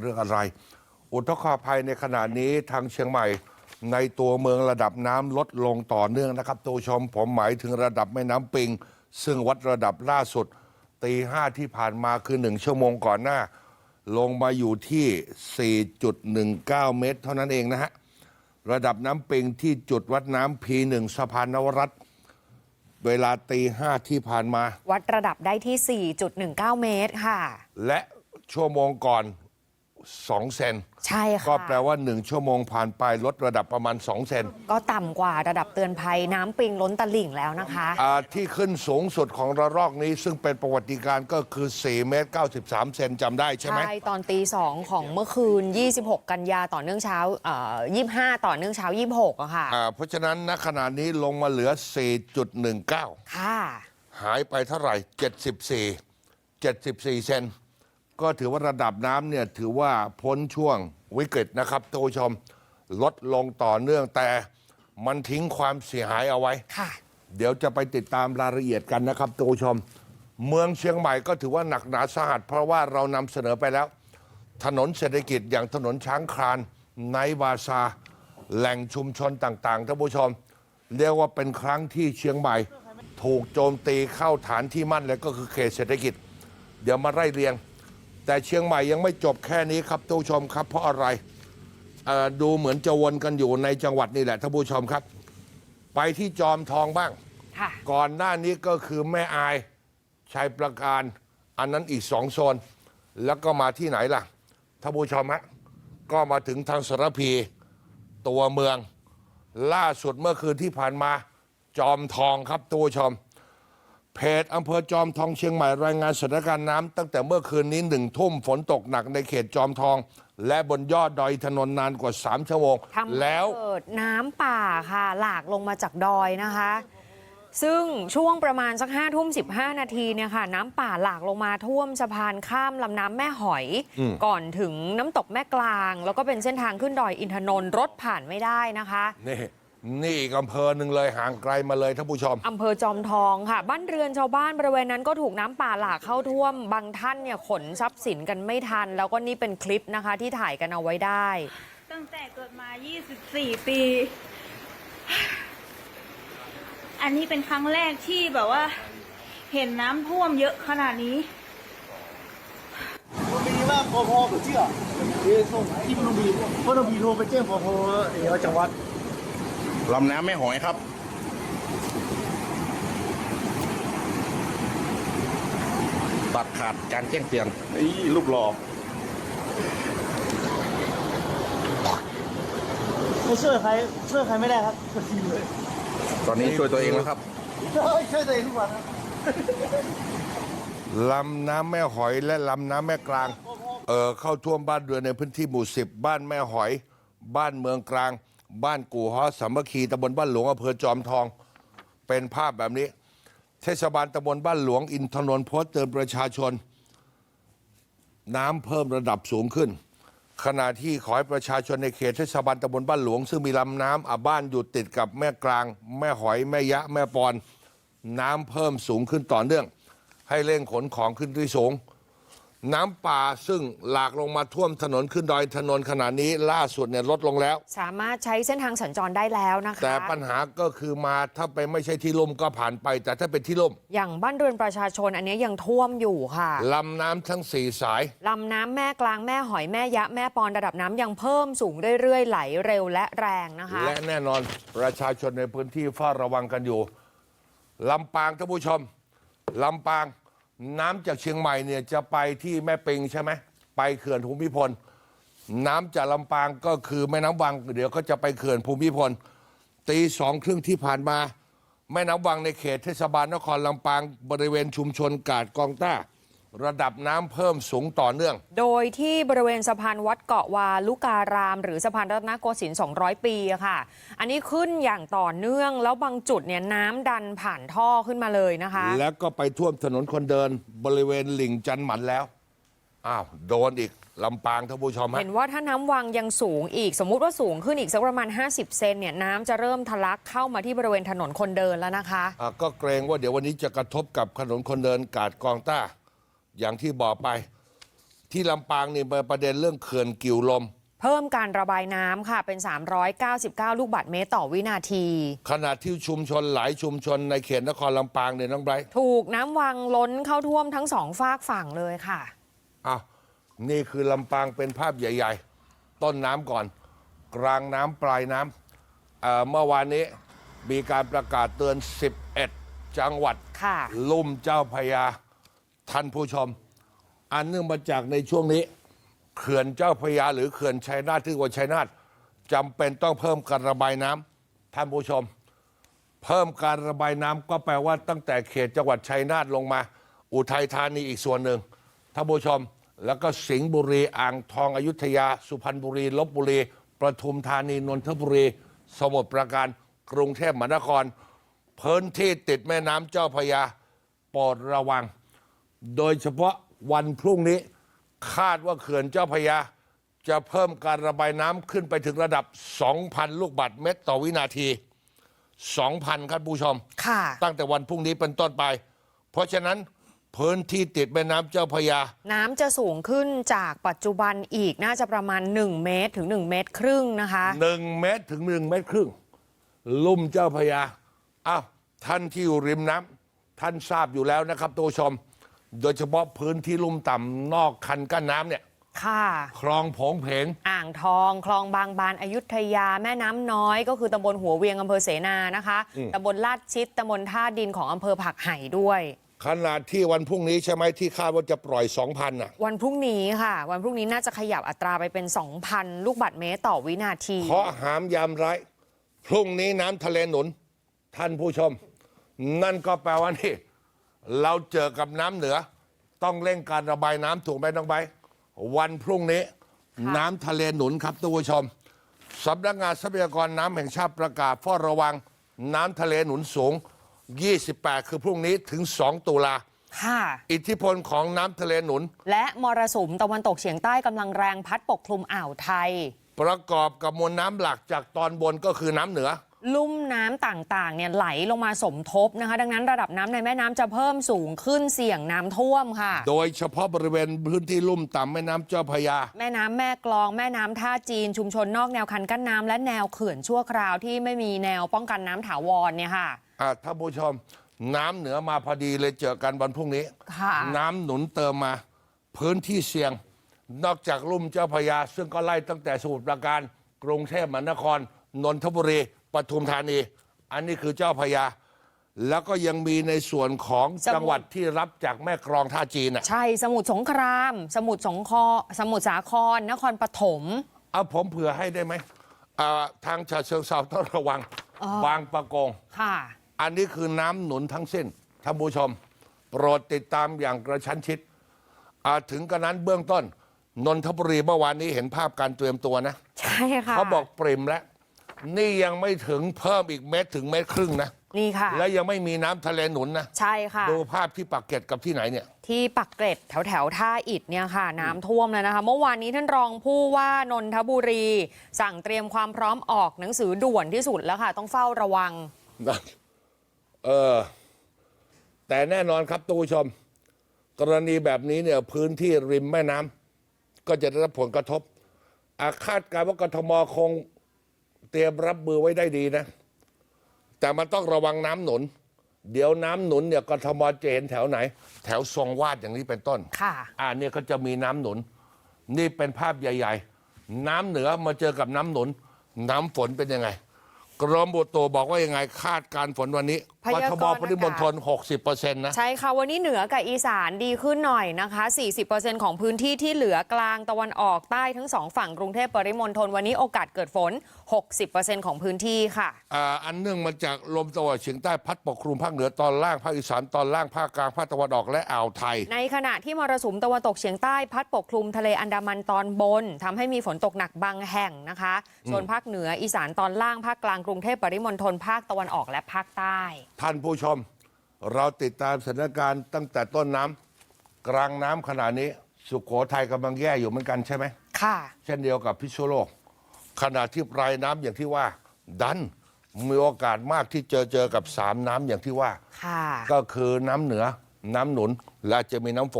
เรื่องอะไร อุทกภัยในขณะนี้ทางเชียงใหม่ในตัวเมืองระดับน้ำลดลงต่อเนื่องนะครับตัวชมผมหมายถึงระดับแม่น้ำปิง ซึ่งวัดระดับล่าสุดตีห้าที่ผ่านมาคือหนึ่งชั่วโมงก่อนหน้า ลงมาอยู่ที่ 4.19 เมตร เท่านั้นเองนะฮะ ระดับน้ำปิงที่จุดวัดน้ำพีหนึ่งสะพานนวรัตน์เวลาตีห้าที่ผ่านมา วัดระดับได้ที่ 4.19 เมตรค่ะ และชั่วโมงก่อน 2 เซน ใช่ค่ะ ก็แปลว่า 1 ชั่วโมงผ่านไปลดระดับประมาณ 2 เซน ก็ต่ำกว่าระดับเตือนภัยน้ำปิงล้นตลิ่งแล้วนะคะ อ่าที่ขึ้นสูงสุดของระลอกนี้ ซึ่งเป็นประวัติการณ์ก็คือ 4 เมตร 93 เซนจำได้ใช่ไหม ใช่ ตอนตีสองของเมื่อคืน 26 กันยาต่อเนื่องเช้าเอ่อ25 ต่อเนื่องเช้า 26อะค่ะ อ่าเพราะฉะนั้นณขณะนี้ลงมาเหลือ 4.19 ค่ะ หายไปเท่าไหร่ 74 74 เซน ก็ถือว่าระดับน้ำเนี่ยถือว่าพ้นช่วงวิกฤตนะครับท่านผู้ชมลดลงต่อเนื่องแต่มันทิ้งความเสียหายเอาไว้ ค่ะ เดี๋ยวจะไปติดตามรายละเอียดกันนะครับท่านผู้ชม เมืองเชียงใหม่ก็ถือว่าหนักหนาสาหัส เพราะว่าเรานำเสนอไปแล้ว ถนนเศรษฐกิจอย่างถนนช้างคลานไนท์บาซาร์แหล่งชุมชนต่างๆท่านผู้ชม เรียกว่าเป็นครั้งที่เชียงใหม่ ถูกโจมตีเข้าฐานที่มั่นเลยก็คือเขตเศรษฐกิจ เดี๋ยวมาไล่เรียง แต่เชียงใหม่ยังไม่จบแค่นี้ครับท่านผู้ชมครับ เพราะอะไรเอ่อดูเหมือนจะวนกันอยู่ในจังหวัดนี่แหละท่านผู้ชมครับ ไปที่จอมทองบ้างค่ะก่อนหน้านี้ก็คือแม่อายชัยประการ อันนั้นอีกสองโซน แล้วก็มาที่ไหนล่ะท่านผู้ชมฮะก็มาถึงทางสารพีตัวเมือง ล่าสุดเมื่อคืนที่ผ่านมา จอมทองครับท่านผู้ชม เพจอำเภอจอมทองเชียงใหม่รายงานสถานการณ์น้ำตั้งแต่เมื่อคืนนี้หนึ่งทุ่มฝนตกหนักในเขตจอมทอง และบนยอดดอยถนนนานกว่า 3 ชั่วโมง ทำให้แล้ว เกิดน้ำป่าค่ะ หลากลงมาจากดอยนะคะ ซึ่งช่วงประมาณสักห้าทุ่มสินาทีเนี่ยค่ะ น้ำป่าหลากลงมาท่วมสะพานข้ามลำน้ำแม่หอย อืม ก่อนถึงน้ำตกแม่กลาง แล้วก็เป็นเส้นทางขึ้นดอยอินทนนท์รถผ่านไม่ได้นะคะ นี่ นี่อีกอำเภอหนึ่งเลยห่างไกลมาเลยท่านผู้ชม อำเภอจอมทองค่ะ บ้านเรือนชาวบ้านบริเวณนั้นก็ถูกน้ำป่าหลากเข้าท่วม บางท่านเนี่ยขนทรัพย์สินกันไม่ทัน แล้วก็นี่เป็นคลิปนะคะที่ถ่ายกันเอาไว้ได้ ตั้งแต่เกิดมา 24 ปี อันนี้เป็นครั้งแรกที่แบบว่า เห็นน้ำท่วมเยอะขนาดนี้ มันมีมากพอๆกับเชื่อที่พนนบีพนอบีโทรไปแจ้งพอพอเออจังหวัด ลำน้ำแม่หอยครับ ตัดขาดการแจ้งเตือนนี่รูปหล่อไม่ช่วยใครช่วยใครไม่ได้ครับทีมเลยตอนนี้ช่วยตัวเองแล้วครับ ช่วยตัวเองทุกวันครับลำน้ำแม่หอยและลำน้ำแม่กลาง เออเข้าท่วมบ้านเรือนในพื้นที่หมู่สิบบ้านแม่หอย บ้านเมืองกลาง บ้านกู่ฮอสามัคคีตำบลบ้านหลวงอำเภอจอมทอง เป็นภาพแบบนี้ เทศบาลตำบลบ้านหลวงอินทนนท์โพสต์เตือนประชาชน น้ำเพิ่มระดับสูงขึ้น ขณะที่ขอให้ประชาชนในเขตเทศบาลตำบลบ้านหลวง ซึ่งมีลำน้ำอะบ้านอยู่ติดกับแม่กลาง แม่หอยแม่ยะ แม่ปอน น้ำเพิ่มสูงขึ้นต่อเนื่อง ให้เร่งขนของขึ้นที่สูง น้ำป่าซึ่งหลากลงมาท่วมถนนขึ้นดอยถนนขณะนี้ล่าสุดเนี่ยลดลงแล้ว สามารถใช้เส้นทางสัญจรได้แล้วนะคะแต่ปัญหาก็คือมาถ้าไปไม่ใช่ที่ลุ่มก็ผ่านไป แต่ถ้าเป็นที่ลุ่ม อย่างบ้านเรือนประชาชนอันนี้ยังท่วมอยู่ค่ะลำน้ำทั้งสี่สายลำน้ำแม่กลางแม่หอยแม่ยะแม่ปอนระดับน้ำยังเพิ่มสูงเรื่อยๆไหลเร็วและแรงนะคะ และแน่นอนประชาชนในพื้นที่เฝ้าระวังกันอยู่ลำปางท่านผู้ชมลำปาง น้ำจากเชียงใหม่เนี่ยจะไปที่แม่ปิงใช่ไหมไปเขื่อนภูมิพล น้ำจากลำปางก็คือแม่น้ำวัง เดี๋ยวก็จะไปเขื่อนภูมิพล ตีสองครึ่งที่ผ่านมา แม่น้ำวังในเขตเทศบาลนครลำปางบริเวณชุมชนกาดกองต้า ระดับน้ำเพิ่มสูงต่อเนื่อง โดยที่บริเวณสะพานวัดเกาะวาลุการาม หรือสะพานรัตนโกสินทร์200 ปีอะค่ะ อันนี้ขึ้นอย่างต่อเนื่องแล้วบางจุดเนี่ยน้ำดันผ่านท่อขึ้นมาเลยนะคะ แล้วก็ไปท่วมถนนคนเดินบริเวณหลิงจันหมันแล้ว อ้าว โดนอีกลำปางท่านผู้ชมฮะ เห็นว่าถ้าน้ำวังยังสูงอีกสมมุติว่าสูงขึ้นอีกสักประมาณ 50 เซนเนี่ยน้ำจะเริ่มทะลักเข้ามาที่บริเวณถนนคนเดินแล้วนะคะ อะก็เกรงว่าเดี๋ยววันนี้จะกระทบกับถนนคนเดินกาดกองต้า อย่างที่บอกไป ที่ลำปางนี่เป็นประเด็นเรื่องเขื่อนกิวลม เพิ่มการระบายน้ำค่ะเป็น 399 ลูกบาศก์เมตรต่อวินาที ขณะที่ชุมชนหลายชุมชนในเขตนครลำปางเนี่ยน้องไบรท์ถูกน้ำวังล้นเข้าท่วมทั้งสองฝากฝั่งเลยค่ะอ้าวนี่คือลำปางเป็นภาพใหญ่ ๆ ต้นน้ำก่อน กลางน้ำปลายน้ำเอ่อเมื่อวานนี้มีการประกาศเตือน 11 จังหวัดค่ะ ลุ่มเจ้าพระยา ท่านผู้ชม อันเนื่องมาจากในช่วงนี้ เขื่อนเจ้าพระยาหรือเขื่อนชัยนาทที่ว่าชัยนาทจำเป็นต้องเพิ่มการระบายน้ำท่านผู้ชม เพิ่มการระบายน้ำก็แปลว่าตั้งแต่เขตจังหวัดชัยนาทลงมา อุทัยธานีอีกส่วนหนึ่งท่านผู้ชม แล้วก็สิงห์บุรีอ่างทองอยุธยา สุพรรณบุรีลบบุรีประทุมธานีนนทบุรี สมุทรปราการกรุงเทพมหานคร พื้นที่ติดแม่น้ำเจ้าพระยาโปรดระวัง โดยเฉพาะวันพรุ่งนี้ คาดว่าเขื่อนเจ้าพระยา จะเพิ่มการระบายน้ำขึ้นไปถึงระดับ 2,000 ลูกบาศก์เมตรต่อวินาที 2,000ครับผู้ชม ค่ะ ตั้งแต่วันพรุ่งนี้เป็นต้นไป เพราะฉะนั้นพื้นที่ติดแม่น้ำเจ้าพระยา น้ำจะสูงขึ้นจากปัจจุบันอีกน่าจะประมาณ 1 เมตรถึง 1 เมตรครึ่งนะคะ 1 เมตรถึง 1 เมตรครึ่ง ลุ่มเจ้าพระยาอ้าวท่านที่อยู่ริมน้ำท่านทราบอยู่แล้วนะครับตัวชม โดยเฉพาะพื้นที่ลุ่มต่ำนอกคันกั้นน้ำเนี่ยค่ะ คลองโผงเพง อ่างทอง คลองบางบานอายุทยา แม่น้ำน้อย ก็คือตำบลหัวเวียงอำเภอเสนานะคะตำบลลาดชิดตำบลท่าดินของอำเภอผักไห่ด้วย ขนาดที่วันพรุ่งนี้ใช่ไหมที่คาดว่าจะปล่อย 2,000น่ะ วันพรุ่งนี้ค่ะ วันพรุ่งนี้น่าจะขยับอัตราไปเป็น 2,000 ลูกบาศก์เมตรต่อวินาที เพราะหามยามร้ายพรุ่งนี้น้ำทะเลหนุน ท่านผู้ชม นั่นก็แปลว่านี่ เราเจอกับน้ำเหนือ ต้องเร่งการระบายน้ำถูกไหมน้องใบร์ทวันพรุ่งนี้ น้ำทะเลหนุนครับท่านผู้ชมสำนักงานทรัพยากรน้ำแห่งชาติประกาศเฝ้าระวัง น้ำทะเลหนุนสูง 28 คือพรุ่งนี้ถึง 2 ตุลา ค่ะ อิทธิพลของน้ำทะเลหนุน และมรสุมตะวันตกเฉียงใต้กำลังแรงพัดปกคลุมอ่าวไทย ประกอบกับมวลน้ำหลักจากตอนบนก็คือน้ำเหนือ ลุ่มน้ำต่างๆเนี่ยไหลลงมาสมทบนะคะ ดังนั้นระดับน้ำในแม่น้ำจะเพิ่มสูงขึ้นเสี่ยงน้ำท่วมค่ะ โดยเฉพาะบริเวณพื้นที่ลุ่มต่ำแม่น้ำเจ้าพระยา แม่น้ำแม่กลองแม่น้ำท่าจีนชุมชนนอกแนวคันกั้นน้ำและแนวเขื่อนชั่วคราวที่ไม่มีแนวป้องกันน้ำถาวรเนี่ยค่ะอะท่านผู้ชมน้ำเหนือมาพอดีเลยเจอกันวันพรุ่งนี้ค่ะน้ำหนุนเติมมา พื้นที่เสี่ยง นอกจากลุ่มเจ้าพระยา ซึ่งก็ไล่ตั้งแต่สมุทรปราการกรุงเทพมหานครนนทบุรี ปทุมธานี อันนี้คือเจ้าพระยา แล้วก็ยังมีในส่วนของสมุทร จังหวัดที่รับจากแม่กรองท่าจีนอะใช่สมุทรสงคราม สมุทรสงครสมุทรสาคร นครปฐม เอาผมเผื่อให้ได้ไหมอ่าทางฉะเชิงเซาต้องระวังบางประกง ค่ะ อันนี้คือน้ำหนุนทั้งสิ้นท่านผู้ชม โปรดติดตามอย่างกระชั้นชิดอ่าถึงกระนั้นเบื้องต้น นนทบุรีเมื่อวานนี้เห็นภาพการเตรียมตัวนะ ใช่ค่ะเขาบอกปริมแล้ว นี่ยังไม่ถึงเพิ่มอีกเมตรถึงเมตรครึ่งนะ นี่ค่ะ และยังไม่มีน้ำทะเลหนุนนะ ใช่ค่ะ ดูภาพที่ปากเกร็ดกับที่ไหนเนี่ย ที่ปักเกร็ดแถวแถวๆท่าอิฐเนี่ยค่ะ น้ำท่วมแล้วนะคะ เมื่อวานนี้ท่านรองผู้ว่านนทบุรี สั่งเตรียมความพร้อมออกหนังสือด่วนที่สุดแล้วค่ะ ต้องเฝ้าระวัง เออ แต่แน่นอนครับท่านผู้ชม กรณีแบบนี้เนี่ยพื้นที่ริมแม่น้ำก็จะได้รับผลกระทบ อาคาดการณ์ว่ากทมคง เตรียมรับมือไว้ได้ดีนะ แต่มันต้องระวังน้ำหนุน เดี๋ยวน้ำหนุนเนี่ยกทมจะเห็นแถวไหน แถวทรงวาดอย่างนี้เป็นต้นค่ะ อ่าเนี่ยก็จะมีน้ำหนุน นี่เป็นภาพใหญ่ ๆ น้ำเหนือมาเจอกับน้ำหนุน น้ำฝนเป็นยังไง กรมบุตุบอกว่ายังไงคาดการณ์ฝนวันนี้พยากรณ์ทมปริมณฑลอากา60%นะ ใช่ค่ะ วันนี้เหนือกับอีสานดีขึ้นหน่อยนะคะ 40%ของพื้นที่ที่เหลือกลางตะวันออกใต้ทั้งสองฝั่งกรุงเทพปริมณฑลวันนี้โอกาสเกิดฝน 60%ของพื้นที่ค่ะ อ่าอันเนื่องมาจากลมตะวันออกเฉียงใต้พัดปกคลุมภาคเหนือตอนล่างภาคอีสานตอนล่างภาคกลางภาคตะวันออกและอ่าวไทย ในขณะที่มรสุมตะวันตกเฉียงใต้พัดปกคลุมทะเลอันดามันตอนบนทำให้มีฝนตกหนักบางแห่งนะคะส่วนภาคเหนืออีสานตอนล่างภาคกลางกรุงเทพปริมณฑลภาคตะวันออกและภาคใต้ ท่านผู้ชม เราติดตามสถานการณ์ตั้งแต่ต้นน้ำกลางน้ำขณะนี้ สุขโขทัยกำลังแย่อยู่เหมือนกันใช่ไหม ค่ะ เช่นเดียวกับพิษณุโลก ขณะที่ปลายน้ำอย่างที่ว่า ดันมีโอกาสมากที่เจอเจอกับสามน้ำอย่างที่ว่า ค่ะ ก็คือน้ำเหนือน้ำหนุนและอาจจะมีน้ำฝน